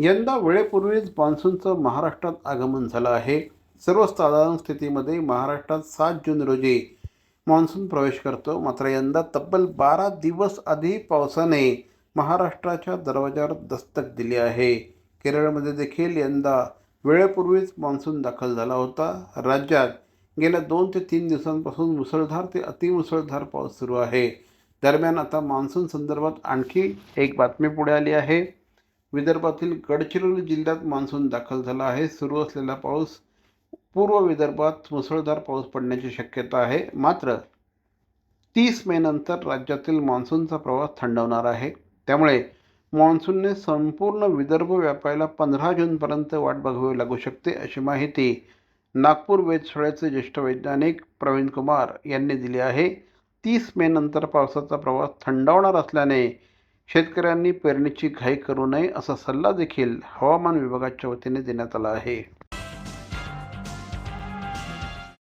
यंदा वेळेपूर्वीच मान्सूनचं महाराष्ट्रात आगमन झालं आहे. सर्वसाधारण स्थितीमध्ये महाराष्ट्रात सात जून रोजी मान्सून प्रवेश करतो. मात्र यंदा तब्बल बारा दिवस आधी पावसाने महाराष्ट्राच्या दरवाजावर दस्तक दिली आहे. केरळमध्ये देखील यंदा वेळेपूर्वीच मान्सून दाखल झाला होता. राज्यात गेल्या दोन ते तीन दिवसांपासून मुसळधार ते अतिमुसळधार पाऊस सुरू आहे. दरम्यान आता मान्सून संदर्भात आणखी एक बातमी पुढे आली आहे. विदर्भातील गडचिरोली जिल्ह्यात मान्सून दाखल झाला आहे. सुरू असलेला पाऊस पूर्व विदर्भात मुसळधार पाऊस पडण्याची शक्यता आहे. मात्र तीस मे नंतर राज्यातील मान्सूनचा प्रवास थंडवणार आहे. त्यामुळे मान्सूनने संपूर्ण विदर्भ व्यापायला पंधरा जूनपर्यंत वाट बघावी लागू शकते अशी माहिती नागपूर वेधशाळेचे ज्येष्ठ वैज्ञानिक प्रवीण कुमार यांनी दिली आहे. तीस मे नंतर पावसाचा प्रवास थंडावणार असल्याने शेतकऱ्यांनी पेरणीची घाई करू नये असा सल्ला देखील हवामान विभागाच्या वतीने देण्यात आला आहे.